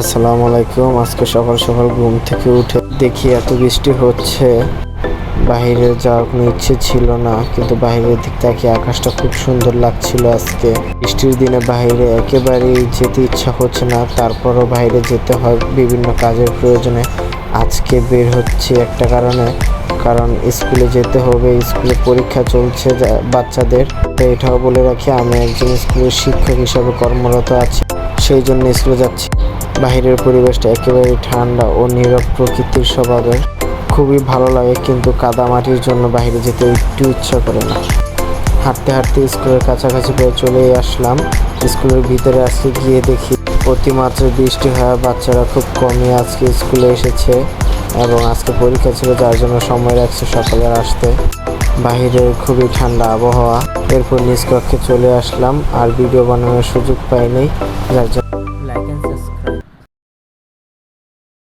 আসসালামু আলাইকুম। আজকে সকাল সকাল ঘুম থেকে উঠে দেখি এত বৃষ্টি হচ্ছে। বাইরে যাওয়ার কোনো ইচ্ছে ছিল না, কিন্তু বাইরের দিক থেকে আকাশটা খুব সুন্দর লাগছিল আজকে। বৃষ্টির দিনে বাইরে একেবারেই যেতে ইচ্ছা হচ্ছে না, তারপরও বাইরে যেতে হয় বিভিন্ন কাজের প্রয়োজনে। আজকে বের হচ্ছে একটা কারণে। কারণ স্কুলে যেতে হবে, স্কুলে পরীক্ষা চলছে বাচ্চাদের। তো এটাও বলে রাখি, আমি একজন স্কুলের শিক্ষক হিসাবে কর্মরত আছি, সেই জন্য স্কুলে যাচ্ছি। বাহিরের পরিবেশটা একেবারে ঠান্ডা ও নীরব প্রকৃতির স্বভাবের। খুবই ভালো লাগে, কিন্তু কাদামাটির জন্য বাইরে যেতে একটু ইচ্ছা করে না। হাঁটতে হাঁটতে স্কুলের কাছাকাছি প্রায় চলেই আসলাম। স্কুলের ভিতরে আজকে গিয়ে দেখি, অতিমাত্রায় বৃষ্টি হয় বাচ্চারা খুব কমই আজকে স্কুলে এসেছে। এবং আজকে পরীক্ষা ছিল, যার জন্য সময় লাগছে সকালে আসতে। বাহিরে খুবই ঠান্ডা আবহাওয়া। এরপর নিজ কক্ষে চলে আসলাম, আর ভিডিও বানানোর সুযোগ পাইনি, যার জন্য